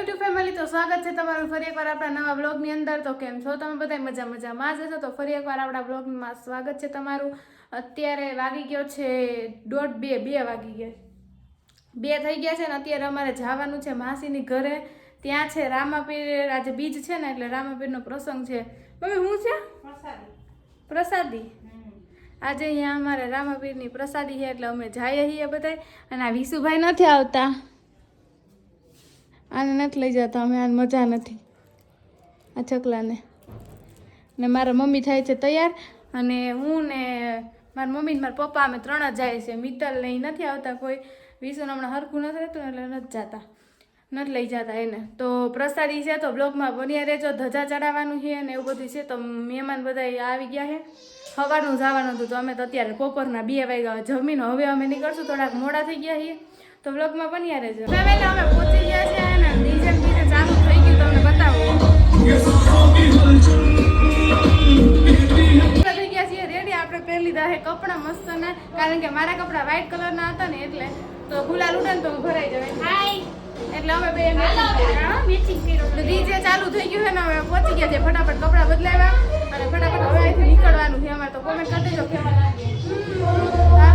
YouTube family તો સ્વાગત છે તમારું ફરી એકવાર આપણા નવા બ્લોગની અંદર. તો કેમ છો? તમે બધા મજા મજામાં જ હશો? તો ફરી એકવાર આપણા બ્લોગમાં સ્વાગત છે તમારું. અત્યારે વાગી ગયો છે દોઢ બે બે વાગી ગયા. બે થઈ ગયા છે ને અત્યારે અમારે જવાનું છે માસીની ઘરે. ત્યાં છે રામાપીર આજે બીજ છે ને એટલે રામાપીરનો પ્રસંગ છે. મમ્મી શું છે? પ્રસાદી. આજે અહીંયા અમારે રામાપીરની પ્રસાદી છે એટલે અમે જઈએ છીએ બધા અને આ વિશુભાઈ નથી આવતા. આને નથી લઈ જતા, અમે આને મજા નથી. આ ચકલાને. ને મારા મમ્મી થાય છે તૈયાર, અને હું ને મારા મમ્મી ને મારા પપ્પા, અમે ત્રણ જ જાય છે. મિત્તલ ને નથી આવતા કોઈ. વિષુને હમણાં હરખું નથી રહેતું, એટલે નથી જતા. નથી લઈ જતા એને. તો પ્રસાદી છે તો બ્લોગમાં બન્યા રહેજો. ધજા ચડાવવાનું છે ને એવું બધું છે તો મહેમાન બધા આવી ગયા છે. સવારનું જવાનું હતું તો અમે તો અત્યારે બપોરના બે વાગ્યા જમીન. હવે અમે નીકળશું, થોડાક મોડા થઈ ગયા છીએ. તો બ્લોગમાં બન્યા રહેજો. અમે પહોંચી ગયા છે કપડાં મસ્તના કારણ કે મારા કપડાં વ્હાઈટ કલરના હતા ને એટલે તો ગુલાલ ઉડે ને તો ભરાઈ જવાય. હાય એટલે હવે બે મેચિંગ કર્યું. ડીજે ચાલુ થઈ ગયું છે ને હવે પહોંચી ગયા છે. ફટાફટ કપડાં બદલાવ્યા. અને ફટાફટ હવે અહીંથી નીકળવાનું છે. અમારે તો કોમેન્ટ કરી દેજો કેવા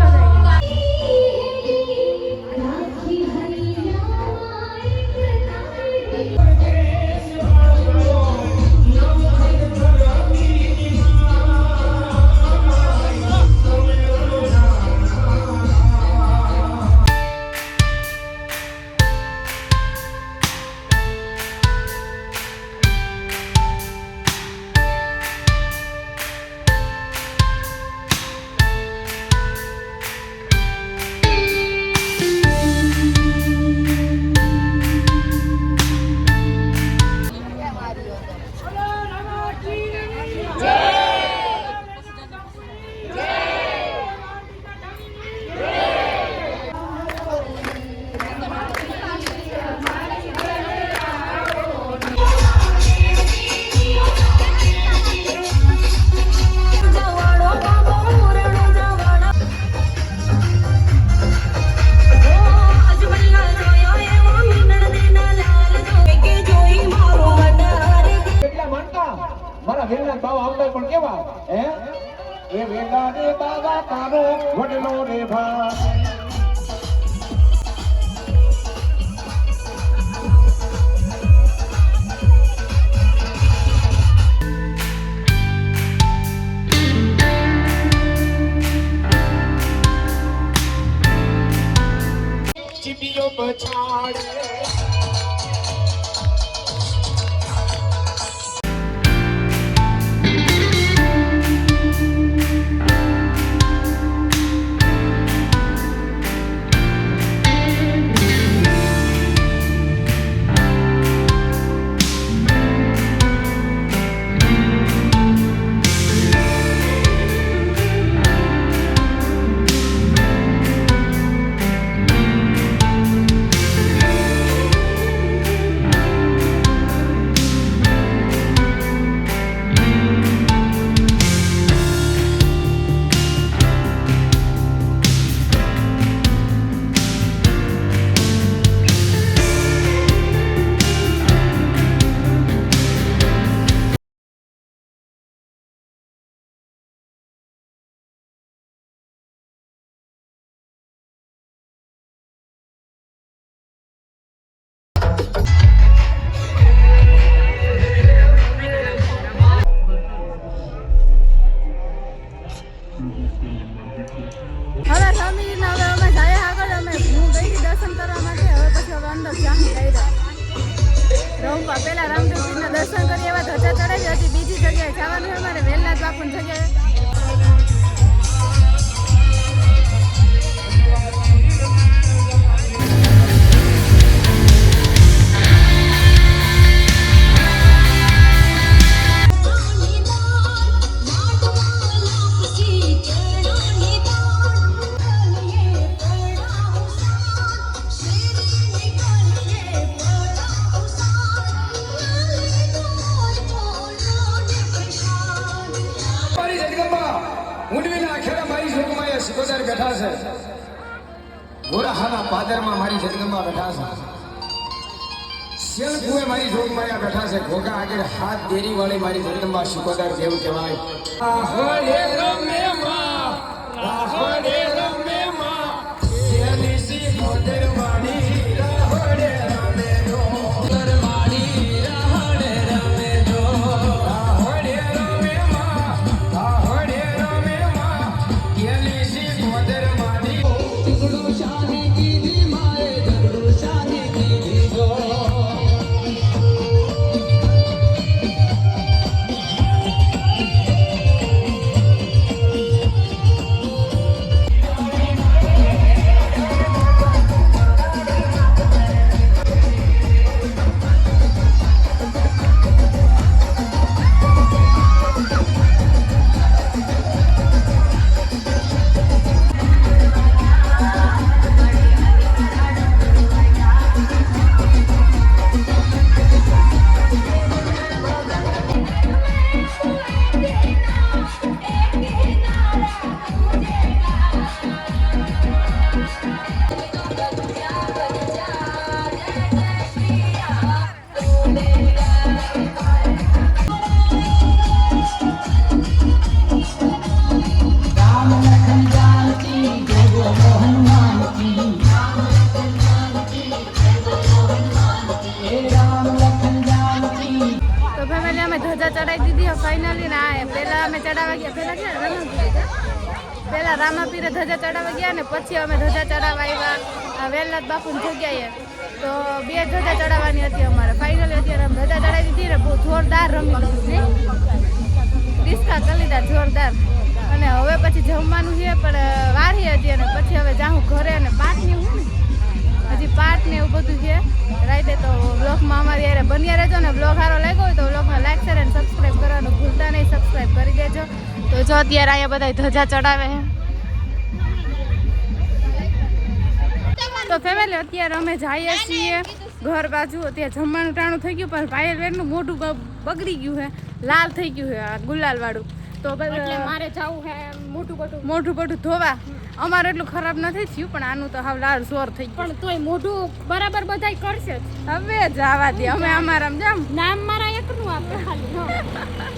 વેલનાથ બાપુની બેઠા છે. શેલ કુએ મારી જોગ માર્યા બેઠા છે ઘોઘા આગળ હાથ દેરી વાળી મારી જગદંબા શિકોદર જેવું કહેવાય પહેલા રામાપીરે ધજા ચડાવવા ગયા ને પછી અમે ધજા ચડાવવા આવ્યા. વેલનાથ બાપુની જગ્યાએ. તો બે ધજા ચડાવવાની હતી અમારે. ફાઇનલી અત્યારે અમે ધજા ચડાવી દીધી ને બહુ જોરદાર રમી લીધું ડિસ્કા કરી જોરદાર. અને હવે પછી જમવાનું છે, પણ વારી હતી અને પછી હવે જાઉં ઘરે અને પાટની હું ને? હજી પાર્ટ ને એવું બધું છે. રાતે તો બ્લોગમાં અમારી યારે બન્યા રહેજો ને. બ્લોગ સારો લાગ્યો હોય તો બ્લોગમાં લાઈક શેર અને સબસ્ક્રાઈબ કરવાનું ભૂલતા નહીં. સબસ્ક્રાઈબ કરી દેજો. તો જો અત્યારે અહીંયા બધા ધજા ચડાવે તો ફેમિલી અત્યારે અમે જઈએ છીએ ઘર બાજુ. અત્યારે જમવાનું ટાણું થઈ ગયું, પણ ભાઈ બેનનું મોઢું બગડી ગયું છે. લાલ થઈ ગયું છે આ ગુલાલ વાળું તો એટલે મારે જવું હે મોટું મોટું મોઢું બધું ધોવા. અમારે એટલું ખરાબ નથી થયું પણ આનું તો હાવ લાલ જોર થઈ ગયું. પણ તોય મોઢું બરાબર બધાય કરશે જ. હવે જવા દે અમે અમારા જામ નામ મારા એકનું આપે ખાલી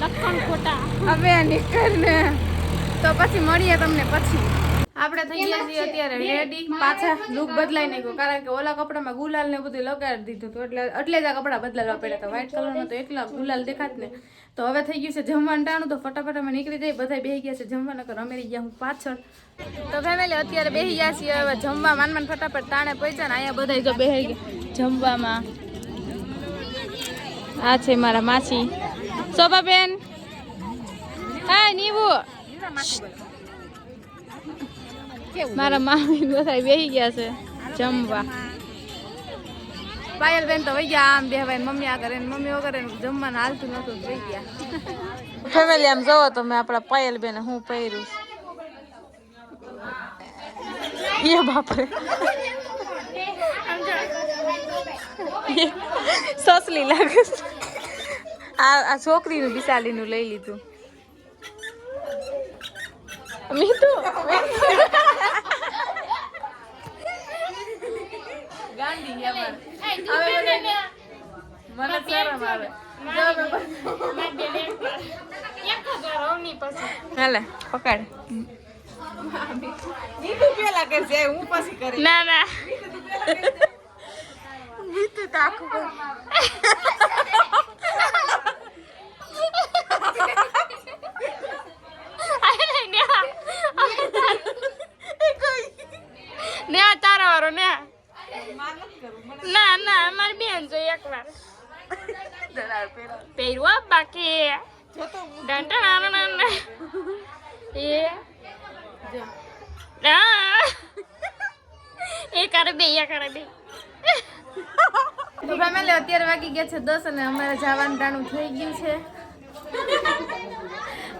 લખણ ખોટા. હવે નીકળને. તો પછી મળીએ તમને પછી. આપણે થઈ ગયા છીએ અત્યારે રેડી પાછા લુક બદલાઈ નાખ્યો. કારણ કે ઓલા કપડામાં ગુલાલ ને બધું લગાડી દીધું હતું. એટલે એટલે જ આ કપડા બદલાવા પડ્યા હતા. વ્હાઈટ કલરમાં તો એકલા ગુલાલ દેખાત ને. તો હવે થઈ ગયું છે જમવાનું ટાણું. તો ફટાફટ અમે નીકળી જઈએ. બધા બેસી ગયા છે જમવા નકર અમે ગયા હું પાછળ. તો ફેમિલી અત્યારે બેસી ગયા છીએ હવે જમવા. માન માન ફટાફટ તાણે પહોંચ્યા ને અહીંયા બધા જો બેસી ગયા જમવામાં. આ છે મારા માસી. શોભાબેન હા નીવું મારા મામી બધા બેસી ગયા છે જમવા. પાયલ બેન તો વહી ગયા આમ બે ભાઈ મમ્મી આ કરે મમ્મી વગર જમવાનું હાલતું નતું વહી ગયા. ફેમિલી આમ જવો તો મેં આપણા પાયલ બેન હું પહેર્યું એ બાપરે. સસલી લાગે આ આ છોકરીનું બિસાલીનું લઈ લીધું. મીતુ અમારે. હવે મને શરમ આવે હાલે પકડ મીતુ પેલા કરશે હું પછી કરી ના ના મીતુ તો આખું ને આ તારા વાળો ને ના ના, અમારી બેન જોઈએ એકવાર પહેરવા બાકી. એ. કરે બે કરે બે. ફેમિલી, અત્યારે વાગી ગયા છે દસ અને અમારે જવાનું ટાણું થઈ ગયું છે.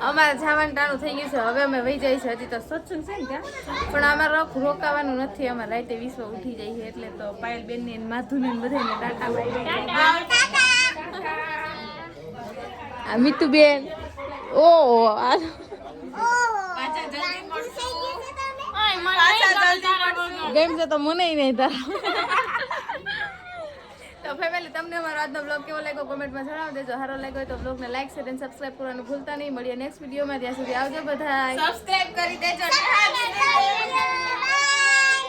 અમારે જવાનું ટાણું થઈ ગયું છે. હવે અમે વહી જઈએ છીએ. હજી તો સત્સંગ છે ને ત્યાં. પણ અમારે રોક રોકાવાનું નથી. અમારે રાતે વિશ્વ ઉઠી જઈએ એટલે તો પાયલ બેન ને માધુ ને બધાને ટાટા આ મિતુ બેન. ઓ આ ગેમ છે તો મને નહીં તારા. તો ફેમિલી તમને અમારો આજનો બ્લોગ કેવો લાગ્યો કોમેન્ટમાં જણાવી દેજો. સારો લાગ્યો તો બ્લોગને લાઈક શેર અને સબસ્ક્રાઇબ કરવાનું ભૂલતા નહીં. મળીએ નેક્સ્ટ વિડીયોમાં ત્યાં સુધી આવજો બધા સબસ્ક્રાઇબ કરી દેજો.